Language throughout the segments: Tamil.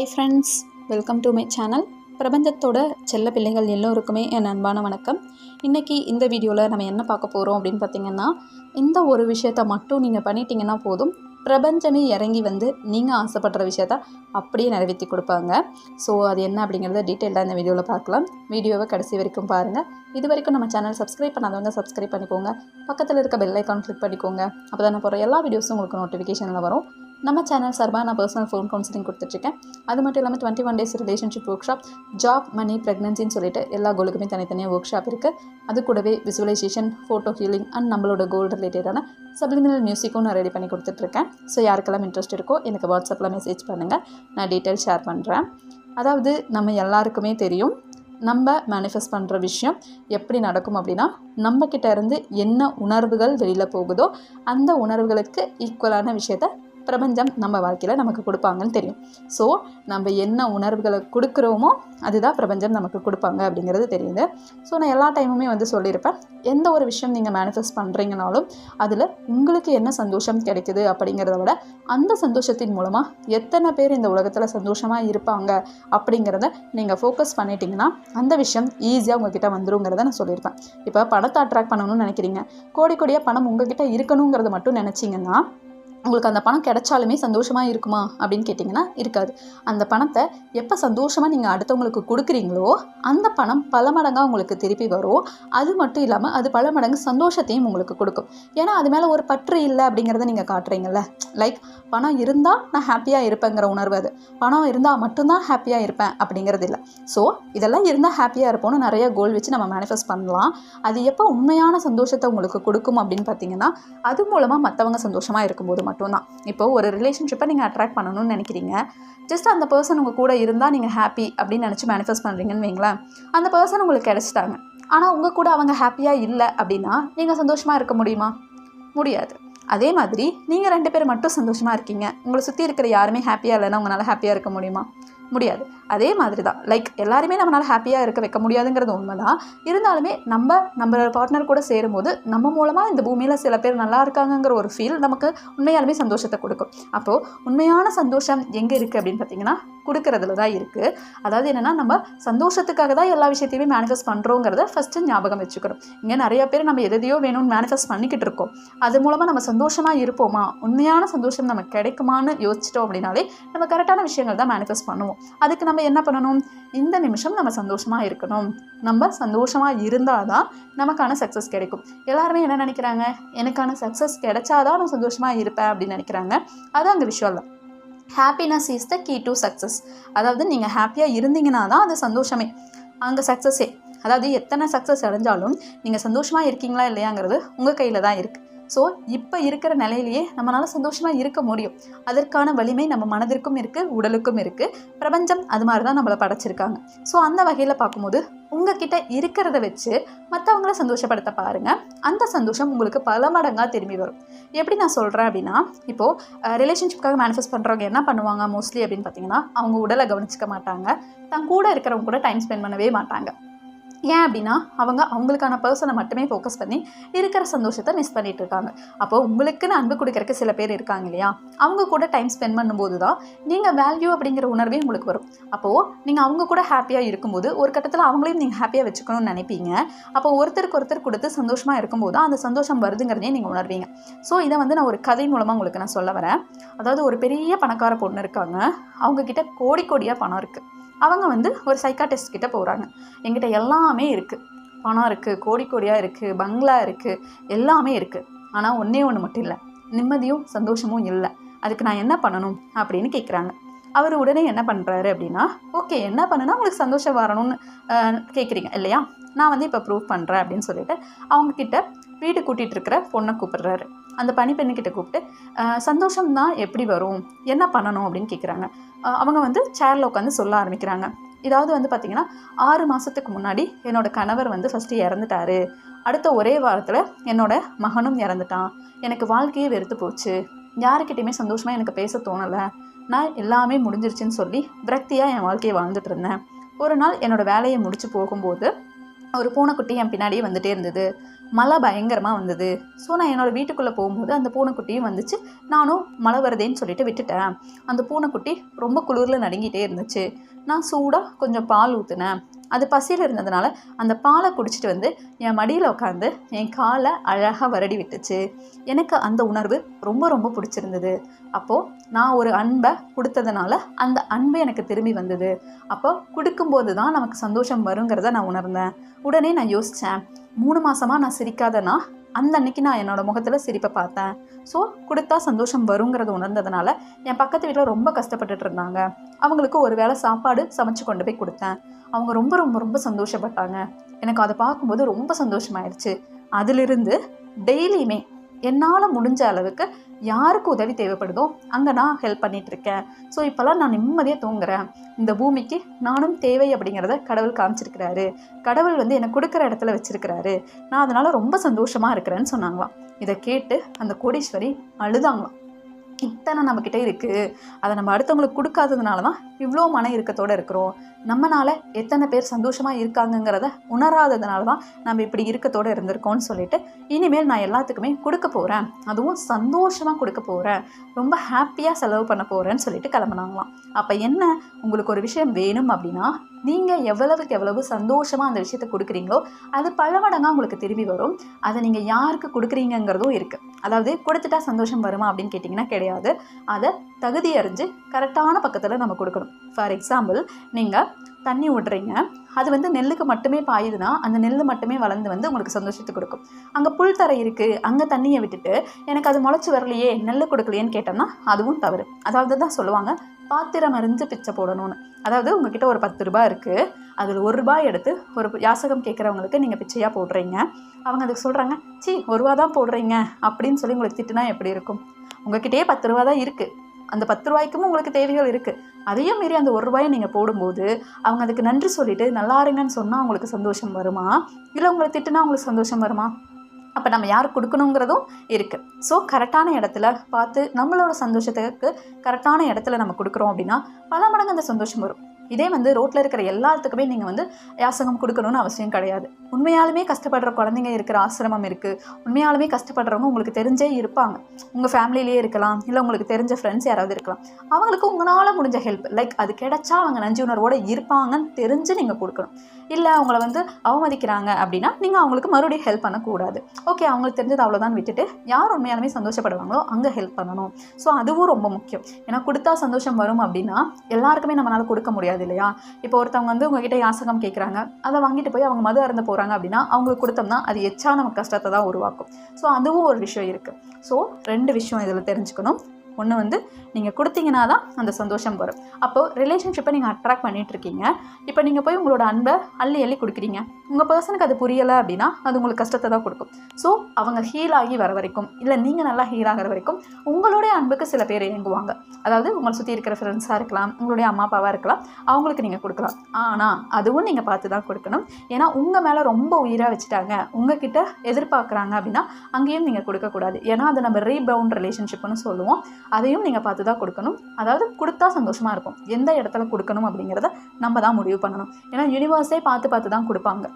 Hi friends welcome to my channel பிரபஞ்சத்தோட செல்ல பிள்ளைகள் எல்லோருக்குமே என் அன்பான வணக்கம். இன்றைக்கி இந்த வீடியோவில் நம்ம என்ன பார்க்க போகிறோம் அப்படின்னு பார்த்தீங்கன்னா இந்த ஒரு விஷயத்தை மட்டும் நீங்கள் பண்ணிட்டீங்கன்னா போதும். பிரபஞ்சமே இறங்கி வந்து நீங்கள் ஆசைப்படுற விஷயத்த அப்படியே நிறைவேற்றி கொடுப்பாங்க. ஸோ அது என்ன அப்படிங்கிறத டீட்டெயிலாக இந்த வீடியோவில் பார்க்கலாம். வீடியோவை கடைசி வரைக்கும் பாருங்கள் இது வரைக்கும் நம்ம சேனல் சப்ஸ்கிரைப் பண்ணாதவங்க சப்ஸ்கிரைப் பண்ணிக்கோங்க. பக்கத்தில் இருக்க பெல் ஐக்கான் கிளிக் பண்ணிக்கோங்க. அப்போ தான் போகிற எல்லா வீடியோஸும் உங்களுக்கு நோட்டிஃபிகேஷனில் வரும். நம்ம சேனல் சார்பாக நான் பர்சனல் ஃபோன் கவுன்சிலிங் கொடுத்துட்ருக்கேன். அது மட்டும் இல்லாமல் twenty one days relationship workshop job money ப்ரெக்னன்சின்னு சொல்லிட்டு எல்லா கோலுக்குமே தனித்தனியாக ஒர்க் ஷாப் இருக்குது அது கூடவே விசுவலைசேஷன் ஃபோட்டோ ஹீலிங் அண்ட் நம்மளோட கோல் ரிலேட்டடான சப்ளிமினல் மியூசிக்கும் நான் ரெடி பண்ணி கொடுத்துட்ருக்கேன். ஸோ யாருக்கெல்லாம் இன்ட்ரெஸ்ட் இருக்கோ எனக்கு வாட்ஸ்அப்பில் மெசேஜ் பண்ணுங்கள் நான் டீட்டெயில் ஷேர் பண்ணுறேன் அதாவது நம்ம எல்லாருக்குமே தெரியும் நம்ம மேனிஃபெஸ்ட் பண்ணுற விஷயம் எப்படி நடக்கும் அப்படின்னா நம்மக்கிட்ட இருந்து என்ன உணர்வுகள் வெளியில் போகுதோ அந்த உணர்வுகளுக்கு ஈக்குவலான விஷயத்த பிரபஞ்சம் நம்ம வாழ்க்கையில் நமக்கு கொடுப்பாங்கன்னு தெரியும். ஸோ நம்ம என்ன உணர்வுகளை கொடுக்குறோமோ அதுதான் பிரபஞ்சம் நமக்கு கொடுப்பாங்க அப்படிங்கிறது தெரியுது. ஸோ நான் எல்லா டைமுமே வந்து சொல்லியிருப்பேன். எந்த ஒரு விஷயம் நீங்கள் மேனிஃபெஸ்ட் பண்ணுறீங்கனாலும் அதில் உங்களுக்கு என்ன சந்தோஷம் கிடைக்குது அப்படிங்கிறத விட அந்த சந்தோஷத்தின் மூலமாக எத்தனை பேர் இந்த உலகத்தில் சந்தோஷமாக இருப்பாங்க அப்படிங்கிறத நீங்கள் ஃபோக்கஸ் பண்ணிட்டீங்கன்னா அந்த விஷயம் ஈஸியாக உங்ககிட்ட வந்துருங்கிறத நான் சொல்லியிருப்பேன். இப்போ பணத்தை அட்ராக்ட் பண்ணணும்னு நினைக்கிறீங்க. கோடி கோடியாக பணம் உங்ககிட்ட இருக்கணுங்கிறத மட்டும் நினச்சிங்கன்னா உங்களுக்கு அந்த பணம் கிடைச்சாலுமே சந்தோஷமாக இருக்குமா அப்படின்னு கேட்டிங்கன்னா இருக்காது. அந்த பணத்தை எப்போ சந்தோஷமாக நீங்கள் அடுத்தவங்களுக்கு கொடுக்குறீங்களோ அந்த பணம் பல மடங்காக உங்களுக்கு திருப்பி வரும். அது மட்டும் இல்லாமல் அது பல மடங்கு சந்தோஷத்தையும் உங்களுக்கு கொடுக்கும். ஏன்னா அது மேலே ஒரு பற்று இல்லை அப்படிங்கிறத நீங்கள் காட்டுறீங்கல்ல. லைக் பணம் இருந்தால் நான் ஹாப்பியாக இருப்பேங்கிற உணர்வு அது. பணம் இருந்தால் மட்டும்தான் ஹாப்பியாக இருப்பேன் அப்படிங்கிறது இல்லை. ஸோ இதெல்லாம் இருந்தால் ஹாப்பியாக இருப்போம்னு நிறைய கோல் வச்சு நம்ம மேனிஃபெஸ்ட் பண்ணலாம். அது எப்போ உண்மையான சந்தோஷத்தை உங்களுக்கு கொடுக்கும் அப்படின்னு பார்த்தீங்கன்னா அது மூலமாக மற்றவங்க சந்தோஷமாக இருக்கும்போது மட்டும்தான். இப்போது ஒரு ரிலேஷன்ஷிப்பை நீங்கள் அட்ராக்ட் பண்ணணும்னு நினைக்கிறீங்க. ஜஸ்ட் அந்த பர்சன் உங்கள் கூட இருந்தால் நீங்கள் ஹாப்பி அப்படின்னு நினச்சி மேனிஃபெஸ்ட் பண்ணுறீங்கன்னு வைங்களேன். அந்த பர்சன் உங்களுக்கு கிடச்சிட்டாங்க. ஆனால் உங்கள் கூட அவங்க ஹாப்பியாக இல்லை அப்படின்னா நீங்கள் சந்தோஷமாக இருக்க முடியுமா? முடியாது. அதே மாதிரி நீங்கள் ரெண்டு பேர் மட்டும் சந்தோஷமாக இருக்கீங்க. உங்களை சுற்றி இருக்கிற யாருமே ஹாப்பியாக இல்லைன்னா உங்களால் ஹாப்பியாக இருக்க முடியுமா? முடியாது. அதே மாதிரி தான் லைக் எல்லாருமே நம்மளால் ஹாப்பியாக இருக்க வைக்க முடியாதுங்கிறது உண்மை தான் இருந்தாலுமே நம்ம நம்ம பார்ட்னர் கூட சேரும்போது நம்ம மூலமாக இந்த பூமியில் சில பேர் நல்லா இருக்காங்கங்கிற ஒரு ஃபீல் நமக்கு உண்மையாலுமே சந்தோஷத்தை கொடுக்கும். அப்போது உண்மையான சந்தோஷம் எங்கே இருக்குது அப்படின்னு பார்த்தீங்கன்னா கொடுக்கறதுல தான் இருக்குது அதாவது என்னென்னா நம்ம சந்தோஷத்துக்காக தான் எல்லா விஷயத்தையுமே மேனிஃபெஸ்ட் பண்ணுறோங்கிறத ஃபஸ்ட்டு ஞாபகம் வச்சுக்கிறோம் இங்கே நிறைய பேர் நம்ம எதையோ வேணும்னு மேனிஃபெஸ்ட் பண்ணிக்கிட்டு இருக்கோம். அது மூலமாக நம்ம சந்தோஷமாக இருப்போமா? உண்மையான சந்தோஷம் நமக்கு கிடைக்குமான்னு யோசிச்சிட்டோம் அப்படின்னாலே நம்ம கரெக்டான விஷயங்கள் தான் மேனிஃபெஸ்ட் பண்ணுவோம். அதுக்கு நம்ம என்ன பண்ணணும்? இந்த நிமிஷம் நம்ம சந்தோஷமாக இருக்கணும். நம்ம சந்தோஷமாக இருந்தால் தான் நமக்கான சக்ஸஸ் கிடைக்கும். எல்லாருமே என்ன நினைக்கிறாங்க? எனக்கான சக்ஸஸ் கிடைச்சாதான் நான் சந்தோஷமாக இருப்பேன் அப்படின்னு நினைக்கிறாங்க. அது அந்த விஷயம் இல்லை happiness is the key to success அதாவது நீங்கள் ஹாப்பியாக இருந்தீங்கன்னா தான் அது சந்தோஷமே. அங்கே சக்ஸஸே அதாவது எத்தனை சக்ஸஸ் அடைஞ்சாலும் நீங்கள் சந்தோஷமாக இருக்கீங்களா இல்லையாங்கிறது உங்கள் கையில் தான் இருக்குது ஸோ இப்போ இருக்கிற நிலையிலேயே நம்மளால் சந்தோஷமாக இருக்க முடியும். அதற்கான வலிமை நம்ம மனதிற்கும் இருக்குது உடலுக்கும் இருக்குது பிரபஞ்சம் அது மாதிரி தான் நம்மளை படைச்சிருக்காங்க. ஸோ அந்த வகையில் பார்க்கும்போது உங்ககிட்ட இருக்கிறத வச்சு மற்றவங்கள சந்தோஷப்படுத்த பாருங்கள் அந்த சந்தோஷம் உங்களுக்கு பல மடங்காக திரும்பி வரும். எப்படி நான் சொல்கிறேன் அப்படின்னா இப்போது ரிலேஷன்ஷிப்காக மேனிஃபெஸ்ட் பண்ணுறவங்க என்ன பண்ணுவாங்க மோஸ்ட்லி அப்படின்னு பார்த்தீங்கன்னா அவங்க உடலை கவனிச்சிக்க மாட்டாங்க. தன் கூட இருக்கிறவங்க கூட டைம் ஸ்பெண்ட் பண்ணவே மாட்டாங்க. ஏன் அப்படின்னா அவங்க அவங்களுக்கான பர்சனை மட்டுமே ஃபோக்கஸ் பண்ணி இருக்கிற சந்தோஷத்தை மிஸ் பண்ணிட்டு இருக்காங்க. அப்போ உங்களுக்குன்னு அன்பு கொடுக்குறக்கு சில பேர் இருக்காங்க இல்லையா? அவங்க கூட டைம் ஸ்பெண்ட் பண்ணும்போது தான் நீங்கள் வேல்யூ அப்படிங்கிற உணர்வே உங்களுக்கு வரும். அப்போது நீங்கள் அவங்க கூட ஹாப்பியாக இருக்கும்போது ஒரு கட்டத்தில் அவங்களையும் நீங்கள் ஹாப்பியாக வச்சுக்கணும்னு நினைப்பீங்க. அப்போ ஒருத்தருக்கு ஒருத்தர் கொடுத்து சந்தோஷமாக இருக்கும்போது அந்த சந்தோஷம் வருதுங்கிறதையும் நீங்கள் உணர்வீங்க. ஸோ இதை வந்து நான் ஒரு கதை மூலமாக உங்களுக்கு நான் சொல்ல வரேன். அதாவது ஒரு பெரிய பணக்கார பொண்ணு இருக்காங்க. அவங்கக்கிட்ட கோடி கோடியாக பணம் இருக்குது அவங்க வந்து ஒரு சைக்காட்டிஸ்ட் கிட்டே போகிறாங்க எங்கிட்ட எல்லாமே இருக்குது பணம் இருக்குது கோடி கோடியாக இருக்குது பங்களா இருக்குது எல்லாமே இருக்குது ஆனால் ஒன்றே ஒன்று மட்டும் இல்லை. நிம்மதியும் சந்தோஷமும் இல்லை. அதுக்கு நான் என்ன பண்ணணும் அப்படின்னு கேட்குறாங்க அவர் உடனே என்ன பண்ணுறாரு அப்படின்னா ஓகே என்ன பண்ணுனா உங்களுக்கு சந்தோஷம் வரணும்னு கேட்குறீங்க இல்லையா? நான் வந்து இப்போ ப்ரூவ் பண்ணுறேன் அப்படின்னு சொல்லிட்டு அவங்கக்கிட்ட வீடு கூட்டிகிட்டு இருக்கிற பொண்ணை கூப்பிடுறாரு. அந்த பனிப்பெண்ணுக்கிட்ட கூப்பிட்டு சந்தோஷம் தான் எப்படி வரும்? என்ன பண்ணணும்? அப்படின்னு கேட்குறாங்க அவங்க வந்து சேரில் உட்காந்து சொல்ல ஆரம்பிக்கிறாங்க. இதாவது வந்து பார்த்திங்கன்னா ஆறு மாதத்துக்கு முன்னாடி என்னோடய கணவர் வந்து ஃபஸ்ட்டு இறந்துட்டாரு. அடுத்த ஒரே வாரத்தில் என்னோடய மகனும் இறந்துட்டான். எனக்கு வாழ்க்கையே வெறுத்து போச்சு. யாருக்கிட்டையுமே சந்தோஷமாக எனக்கு பேச தோணலை. நான் எல்லாமே முடிஞ்சிருச்சுன்னு சொல்லி விரக்தியாக என் வாழ்க்கையை வாழ்ந்துட்டு இருந்தேன். ஒரு நாள் என்னோடய வேலையை முடித்து போகும்போது ஒரு பூனைக்குட்டி என் பின்னாடியே வந்துகிட்டே இருந்தது. மழை பயங்கரமாக வந்தது. ஸோ நான் என்னோடய வீட்டுக்குள்ளே போகும்போது அந்த பூனைக்குட்டியும் வந்துச்சு. நானும் மழை வருதேன்னு சொல்லிட்டு விட்டுட்டேன். அந்த பூனைக்குட்டி ரொம்ப குளிரில் நடுங்கிட்டே இருந்துச்சு. நான் சூடாக கொஞ்சம் பால் ஊற்றுனேன் அது பசியில் இருந்ததுனால அந்த பாலை குடிச்சிட்டு வந்து என் மடியில் உட்காந்து என் காலை அழகாக வரடி விட்டுச்சு. எனக்கு அந்த உணர்வு ரொம்ப ரொம்ப பிடிச்சிருந்தது. அப்போது நான் ஒரு அன்பை கொடுத்ததுனால அந்த அன்பு எனக்கு திரும்பி வந்தது. அப்போ கொடுக்கும்போது தான் நமக்கு சந்தோஷம் வருங்கிறத நான் உணர்ந்தேன். உடனே நான் யோசித்தேன் மூணு மாதமாக நான் சிரிக்காதனா? அந்த அன்னைக்கு நான் என்னோட முகத்தில் சிரிப்பை பார்த்தேன். ஸோ கொடுத்தா சந்தோஷம் வருங்கிறத உணர்ந்ததுனால என் பக்கத்து வீட்டில் ரொம்ப கஷ்டப்பட்டுட்டு இருந்தாங்க. அவங்களுக்கு ஒரு வேளை சாப்பாடு சமைச்சு கொண்டு போய் கொடுத்தேன். அவங்க ரொம்ப ரொம்ப ரொம்ப சந்தோஷப்பட்டாங்க. எனக்கு அதை பார்க்கும்போது ரொம்ப சந்தோஷமாயிருச்சு. அதிலிருந்து டெய்லியுமே என்னால் முடிஞ்ச அளவுக்கு யாருக்கு உதவி தேவைப்படுதோ அங்கே நான் ஹெல்ப் பண்ணிகிட்ருக்கேன் ஸோ இப்போல்லாம் நான் நிம்மதியாக தூங்குறேன். இந்த பூமிக்கு நானும் தேவை அப்படிங்கிறத கடவுள் காமிச்சிருக்கிறாரு. கடவுள் வந்து எனக்கு கொடுக்குற இடத்துல வச்சிருக்கிறாரு. நான் அதனால் ரொம்ப சந்தோஷமாக இருக்கிறேன்னு சொன்னாங்களாம். இதை கேட்டு அந்த கோடீஸ்வரி அழுதாங்களாம். இத்தனை நம்மக்கிட்ட இருக்குது அதை நம்ம அடுத்தவங்களுக்கு கொடுக்காததுனால தான் இவ்வளோ மன இறுக்கத்தோடு இருக்கிறோம். நம்மளால் எத்தனை பேர் சந்தோஷமாக இருக்காங்கங்கிறத உணராததுனால தான் நம்ம இப்படி இறுக்கத்தோடு இருந்திருக்கோம்னு சொல்லிட்டு இனிமேல் நான் எல்லாத்துக்குமே கொடுக்க போகிறேன் அதுவும் சந்தோஷமாக கொடுக்க போகிறேன் ரொம்ப ஹாப்பியாக செலவு பண்ண போகிறேன்னு சொல்லிட்டு கிளம்புனாங்களாம். அப்போ என்ன? உங்களுக்கு ஒரு விஷயம் வேணும் அப்படின்னா நீங்கள் எவ்வளவுக்கு எவ்வளவு சந்தோஷமாக அந்த விஷயத்தை கொடுக்குறீங்களோ அது பல மடங்காக உங்களுக்கு திரும்பி வரும். அதை நீங்கள் யாருக்கு கொடுக்குறீங்கங்கிறதும் இருக்குது அதாவது கொடுத்துட்டா சந்தோஷம் வருமா அப்படின்னு கேட்டிங்கன்னா கிடையாது. அதை தகுதி அறிஞ்சு கரெக்டான பக்கத்தில் நம்ம கொடுக்கணும். ஃபார் எக்ஸாம்பிள் நீங்கள் தண்ணி விடுறீங்க அது வந்து நெல்லுக்கு மட்டுமே பாயுதுன்னா அந்த நெல் மட்டுமே வளர்ந்து வந்து உங்களுக்கு சந்தோஷத்தை கொடுக்கும். அங்கே புல் தரை இருக்குது அங்கே தண்ணியை விட்டுட்டு எனக்கு அது முளைச்சி வரலையே நெல் கொடுக்கலையேன்னு கேட்டோம்னா அதுவும் தவறு. அதாவது தான் சொல்லுவாங்க பாத்திரம் அறிஞ்சு பிச்சை போடணும்னு. அதாவது உங்ககிட்ட ஒரு பத்து ரூபாய் இருக்குது அதில் ஒரு ரூபாய் எடுத்து ஒரு யாசகம் கேட்குறவங்களுக்கு நீங்கள் பிச்சையாக போடுறீங்க. அவங்க அதுக்கு சொல்கிறாங்க சி ஒரு ரூபா தான் போடுறீங்க. அப்படின்னு சொல்லி உங்களுக்கு திட்டுனா எப்படி இருக்கும்? உங்ககிட்டயே பத்து ரூபா தான் இருக்குது அந்த பத்து ரூபாய்க்கும் உங்களுக்கு தேவைகள் இருக்குது அதையும் மீறி அந்த ஒரு ரூபாயை நீங்கள் போடும்போது அவங்க அதுக்கு நன்றி சொல்லிட்டு நல்லா இருங்கன்னு சொன்னால் உங்களுக்கு சந்தோஷம் வருமா? இல்லை உங்களை திட்டுனா உங்களுக்கு சந்தோஷம் வருமா? அப்போ நம்ம யார் கொடுக்கணுங்கிறதும் இருக்குது ஸோ கரெக்டான இடத்துல பார்த்து நம்மளோட சந்தோஷத்துக்கு கரெக்டான இடத்துல நம்ம கொடுக்குறோம் அப்படின்னா பல மடங்கு அந்த சந்தோஷம் வரும். இதே வந்து ரோட்டில் இருக்கிற எல்லாத்துக்குமே நீங்கள் வந்து யாசகம் கொடுக்கணும்னு அவசியம் கிடையாது. உண்மையாலுமே கஷ்டப்படுற குழந்தைங்க இருக்கிற ஆசிரமம் இருக்குது உண்மையாலுமே கஷ்டப்படுறவங்க உங்களுக்கு தெரிஞ்சே இருப்பாங்க. உங்கள் ஃபேமிலியிலே இருக்கலாம். இல்லை உங்களுக்கு தெரிஞ்ச ஃப்ரெண்ட்ஸ் யாராவது இருக்கலாம். அவங்களுக்கு உங்களால் முடிஞ்ச ஹெல்ப் லைக் அது கிடைச்சா அவங்க நன்றி உணர்வோடு இருப்பாங்கன்னு தெரிஞ்சு நீங்கள் கொடுக்கணும். இல்லை அவங்கள வந்து அவமதிக்கிறாங்க அப்படின்னா நீங்கள் அவங்களுக்கு மறுபடியும் ஹெல்ப் பண்ணக்கூடாது. ஓகே அவங்களுக்கு தெரிஞ்சது அவ்வளோதான் விட்டுட்டு யார் உண்மையாலுமே சந்தோஷப்படுவாங்களோ அங்கே ஹெல்ப் பண்ணணும். ஸோ அதுவும் ரொம்ப முக்கியம். ஏன்னா கொடுத்தா சந்தோஷம் வரும் அப்படின்னா எல்லாருக்குமே நம்மளால் கொடுக்க முடியாது. இல்லையா? இப்போ ஒருத்தவங்க வந்து உங்ககிட்ட யாசகம் கேட்குறாங்க அதை வாங்கிட்டு போய் அவங்க மது அறந்து போகிறாங்க அப்படின்னா அவங்களுக்கு கொடுத்தோம்னா அது எச்சா நமக்கு கஷ்டத்தை தான் உருவாக்கும். ஸோ அதுவும் ஒரு விஷயம் இருக்குது ஸோ ரெண்டு விஷயம் இதில் தெரிஞ்சுக்கணும். ஒன்று வந்து நீங்கள் கொடுத்தீங்கன்னா தான் அந்த சந்தோஷம் வரும். அப்போது ரிலேஷன்ஷிப்பை நீங்கள் அட்ராக்ட் பண்ணிகிட்ருக்கீங்க இப்போ நீங்கள் போய் உங்களோட அன்பை அள்ளி அள்ளி கொடுக்குறீங்க. உங்கள் பர்சனுக்கு அது புரியலை அப்படின்னா அது உங்களுக்கு கஷ்டத்தை தான் கொடுக்கும். ஸோ அவங்க ஹீல் ஆகி வர வரைக்கும் இல்லை நீங்கள் நல்லா ஹீல் ஆகிற வரைக்கும் உங்களுடைய அன்புக்கு சில பேர் இயங்குவாங்க. அதாவது உங்களை சுற்றி இருக்கிற ஃப்ரெண்ட்ஸாக இருக்கலாம் உங்களுடைய அம்மா அப்பாவாக இருக்கலாம் அவங்களுக்கு நீங்கள் கொடுக்கலாம். ஆனால் அதுவும் நீங்கள் பார்த்து தான் கொடுக்கணும். ஏன்னா உங்கள் மேலே ரொம்ப உயிராக வச்சுட்டாங்க. உங்ககிட்ட எதிர்பார்க்குறாங்க அப்படின்னா அங்கேயும் நீங்கள் கொடுக்கக்கூடாது. ஏன்னா அது நம்ம ரீபவுண்ட் ரிலேஷன்ஷிப்னு சொல்லுவோம். அதையும் நீங்கள் பார்த்து தான் கொடுக்கணும். அதாவது கொடுத்தா சந்தோஷமாக இருக்கும். எந்த இடத்துல கொடுக்கணும் அப்படிங்கிறத நம்ம தான் முடிவு பண்ணணும். ஏன்னா யூனிவர்ஸே பார்த்து பார்த்து தான் கொடுப்பாங்க.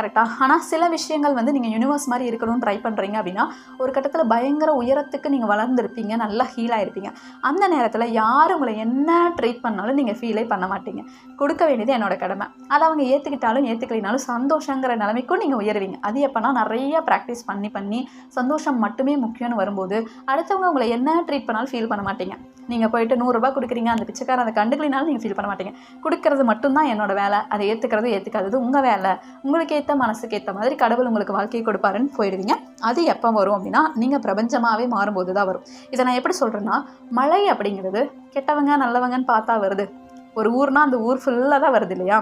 கரெக்டாக ஆனால் சில விஷயங்கள் வந்து நீங்கள் யூனிவர்ஸ் மாதிரி இருக்கணும்னு ட்ரை பண்ணுறீங்க அப்படின்னா ஒரு கட்டத்தில் பயங்கர உயரத்துக்கு நீங்கள் வளர்ந்துருப்பீங்க நல்லா ஹீல் ஆகிருப்பீங்க அந்த நேரத்தில் யார் உங்களை என்ன ட்ரீட் பண்ணாலும் நீங்கள் ஃபீலே பண்ண மாட்டீங்க. கொடுக்க வேண்டியது என்னோட கடமை. அதை அவங்க ஏற்றுக்கிட்டாலும் ஏற்றுக்கலினாலும் சந்தோஷங்கிற நிலைமைக்கும் நீங்கள் உயருவீங்க. அது எப்போனா நிறைய ப்ராக்டிஸ் பண்ணி பண்ணி சந்தோஷம் மட்டுமே முக்கியம்னு வரும்போது அடுத்தவங்க உங்களை என்ன ட்ரீட் பண்ணாலும் ஃபீல் பண்ண மாட்டீங்க. நீங்கள் போயிட்டு நூறுரூபா கொடுக்குறீங்க அந்த பிச்சைக்காரன் அதை கண்டுக்கலினாலும் நீங்கள் ஃபீல் பண்ண மாட்டீங்க. கொடுக்கறது மட்டும்தான் என்னோட வேலை. அதை ஏற்றுக்கிறது ஏற்றுக்காதது உங்கள் வேலை. உங்களுக்கு ஏற்ற மனசுக்கு ஏற்ற மாதிரி கடவுள் உங்களுக்கு வாழ்க்கையை கொடுப்பாருன்னு போயிடுவீங்க. அது எப்போ வரும் அப்படின்னா நீங்கள் பிரபஞ்சமாகவே மாறும்போது தான் வரும். இதை நான் எப்படி சொல்கிறேன்னா மழை அப்படிங்கிறது கெட்டவங்க நல்லவங்கன்னு பார்த்தா வருது. ஒரு ஊர்னால் அந்த ஊர் ஃபுல்லாக தான் வருது இல்லையா?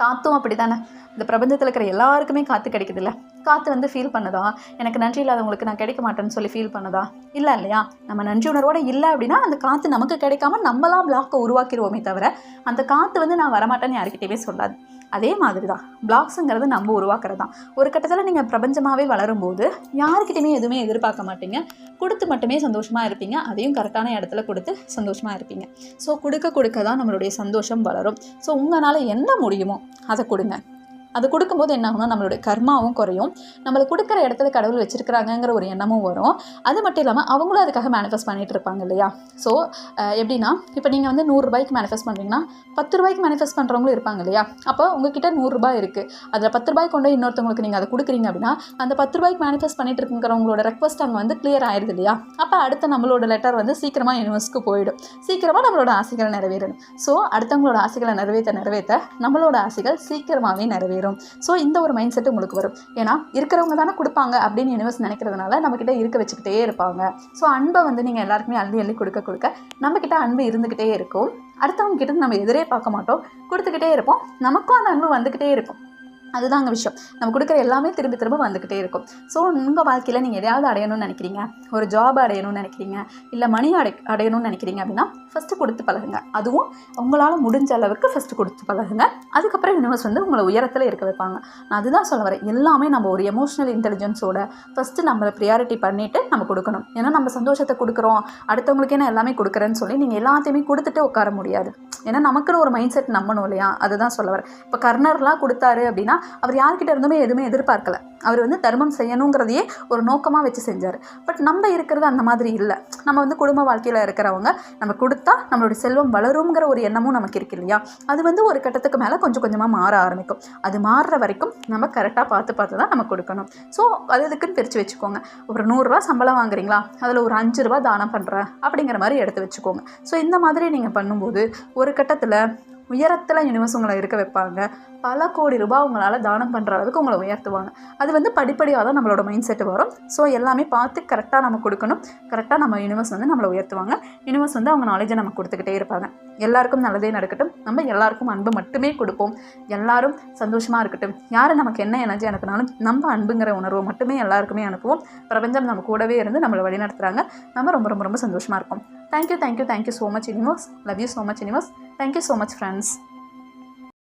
காற்றும் அப்படி தானே இந்த பிரபஞ்சத்தில் இருக்கிற எல்லாருக்குமே காற்று கிடைக்குது இல்லை காற்று வந்து ஃபீல் பண்ணுதா? எனக்கு நன்றி இல்லாதவங்களுக்கு நான் கிடைக்க மாட்டேன்னு சொல்லி ஃபீல் பண்ணுதா? இல்லை இல்லையா? நம்ம நன்றி உணர்வோடு இல்லை அப்படின்னா அந்த காற்று நமக்கு கிடைக்காம நம்மளாம் பிளாக்கை உருவாக்கிடுவோமே தவிர அந்த காற்று வந்து நான் வரமாட்டேன்னு யாருக்கிட்டேயுமே சொல்லாது. அதே மாதிரி தான் பிளாக்ஸுங்கிறது நம்ம உருவாக்குறது தான் ஒரு கட்டத்தில் நீங்கள் பிரபஞ்சமாகவே வளரும்போது யாருக்கிட்டையுமே எதுவுமே எதிர்பார்க்க மாட்டீங்க. கொடுத்து மட்டுமே சந்தோஷமாக இருப்பீங்க. அதையும் கரெக்டான இடத்துல கொடுத்து சந்தோஷமாக இருப்பீங்க. ஸோ கொடுக்க கொடுக்க தான் நம்மளுடைய சந்தோஷம் வளரும். ஸோ உங்களால் என்ன முடியுமோ அதை கொடுங்க. அது கொடுக்கும்போது என்ன ஆகும்னா நம்மளுடைய கர்மாவும் குறையும். நம்மளுக்கு கொடுக்குற இடத்துல கடவுள் வச்சிருக்கிறாங்கங்கிற ஒரு எண்ணமும் வரும். அது மட்டும் இல்லாமல் அவங்களும் அதுக்காக மேனிஃபெஸ்ட் பண்ணிட்டு இருப்பாங்க இல்லையா? ஸோ எப்படின்னா இப்போ நீங்கள் வந்து நூறுரூபாய்க்கு மேனிஃபெஸ்ட் பண்ணுறீங்கன்னா பத்து ரூபாய்க்கு மேனிஃபெஸ்ட் பண்ணுறவங்களும் இருப்பாங்க இல்லையா? அப்போ உங்ககிட்ட நூறுரூபா இருக்குது அதில் பத்து ரூபாய் கொண்டு இன்னொருத்தவங்களுக்கு நீங்கள் அதை கொடுக்குறீங்க அப்படின்னா அந்த பத்து ரூபாய்க்கு மேனிஃபெஸ்ட் பண்ணிட்டு இருக்கிறவங்களோட ரெக்வஸ்ட் அங்கே வந்து கிளியர் ஆயிடுது இல்லையா? அப்போ அடுத்த நம்மளோட லெட்டர் வந்து சீக்கிரமாக யூனிவர்ஸ்க்கு போயிடும். சீக்கிரமாக நம்மளோட ஆசைகளை நிறைவேறணும். ஸோ அடுத்தவங்களோட ஆசைகளை நிறைவேற்ற நிறைவேற்ற நம்மளோட ஆசைகள் சீக்கிரமாகவே நிறைவேறும். ஸோ இந்த ஒரு மைண்ட் செட் உங்களுக்கு வரும். ஏன்னா இருக்கிறவங்க தானே கொடுப்பாங்க அப்படின்னு யூனிவர்ஸ் நினைக்கிறதுனால நம்மக்கிட்ட இருக்க வச்சுக்கிட்டே இருப்பாங்க. ஸோ அன்பை வந்து நீங்கள் எல்லாருக்குமே அள்ளி அள்ளி கொடுக்க கொடுக்க நம்மக்கிட்ட அன்பு இருந்துக்கிட்டே இருக்கும். அடுத்தவங்க கிட்ட நம்ம எதிரே பார்க்க மாட்டோம். கொடுத்துக்கிட்டே இருப்போம். நமக்கும் அந்த அன்பு வந்துக்கிட்டே இருக்கும். அதுதான் அங்கே விஷயம். நம்ம கொடுக்குற எல்லாமே திரும்ப திரும்ப வந்துக்கிட்டே இருக்கும். ஸோ உங்கள் வாழ்க்கையில் நீங்கள் எதையாவது அடையணும்னு நினைக்கிறீங்க? ஒரு ஜாப் அடையணும்னு நினைக்கிறீங்க? இல்லை மணி அடை அடையணும்னு நினைக்கிறீங்க அப்படின்னா ஃபஸ்ட்டு கொடுத்து பழகுங்க. அதுவும் உங்களால் முடிஞ்ச அளவுக்கு ஃபஸ்ட்டு கொடுத்து பழகுங்க. அதுக்கப்புறம் யூனிவர்ஸ் வந்து உங்களை உயரத்தில் இருக்க வைப்பாங்க. நான் அதுதான் சொல்ல வரேன். எல்லாமே நம்ம ஒரு எமோஷனல் இன்டெலிஜென்ஸோட ஃபஸ்ட்டு நம்மளை ப்ரியாரிட்டி பண்ணிவிட்டு நம்ம கொடுக்கணும். ஏன்னா நம்ம சந்தோஷத்தை கொடுக்குறோம். அடுத்தவங்களுக்கே நான் எல்லாமே கொடுக்குறேன்னு சொல்லி நீங்கள் எல்லாத்தையுமே கொடுத்துட்டு உட்கார முடியாது. ஏன்னா நமக்குன்னு ஒரு மைண்ட் செட் நம்பணும் இல்லையா? அதுதான் சொல்ல வரேன். இப்போ கர்னர்லாம் கொடுத்தாரு அப்படின்னா அவர் யார்கிட்ட இருந்துமே எதுவுமே எதிர்பார்க்கல. அவர் வந்து தர்மம் செய்யணுங்கிறதையே ஒரு நோக்கமாக வச்சு செஞ்சார். பட் நம்ம இருக்கிறது அந்த மாதிரி இல்லை. நம்ம வந்து குடும்ப வாழ்க்கையில் இருக்கிறவங்க நம்ம கொடுத்தா நம்மளுடைய செல்வம் வளருங்கிற ஒரு எண்ணமும் நமக்கு இருக்கு இல்லையா? அது வந்து ஒரு கட்டத்துக்கு மேலே கொஞ்சம் கொஞ்சமாக மாற ஆரம்பிக்கும். அது மாறுற வரைக்கும் நம்ம கரெக்டாக பார்த்து பார்த்து தான் நம்ம கொடுக்கணும். ஸோ அது இதுக்குன்னு பிரித்து வச்சுக்கோங்க. ஒரு நூறுரூவா சம்பளம் வாங்குறீங்களா? அதில் ஒரு அஞ்சு ரூபா தானம் பண்ணுறேன் அப்படிங்கிற மாதிரி எடுத்து வச்சுக்கோங்க. ஸோ இந்த மாதிரி நீங்கள் பண்ணும்போது ஒரு கட்டத்தில் உயரத்தில் யூனிவர்ஸ் உங்களை இருக்க வைப்பாங்க. பல கோடி ரூபாய் உங்களால் தானம் பண்ணுற அளவுக்கு உங்களை உயர்த்துவாங்க. அது வந்து படிப்படியாக தான் நம்மளோட மைண்ட் செட் வரும். ஸோ எல்லாமே பார்த்து கரெக்டாக நம்ம கொடுக்கணும். கரெக்டாக நம்ம யூனிவர்ஸ் வந்து நம்மளை உயர்த்துவாங்க. யூனிவர்ஸ் வந்து அவங்க நாலேஜை நம்ம கொடுத்துக்கிட்டே இருப்பாங்க. எல்லாருக்கும் நல்லதே நடக்கட்டும். நம்ம எல்லாருக்கும் அன்பு மட்டுமே கொடுப்போம். எல்லாரும் சந்தோஷமாக இருக்கட்டும். யார் நமக்கு என்ன எனர்ஜி அனுப்பினாலும் நம்ம அன்புங்கிற உணர்வை மட்டுமே எல்லாருக்குமே அனுப்புவோம். பிரபஞ்சம் நம்ம கூடவே இருந்து நம்மளை வழிநடத்துகிறாங்க நம்ம ரொம்ப ரொம்ப ரொம்ப சந்தோஷமாக இருக்கும். Thank you thank you thank you so much universe love you so much universe thank you so much friends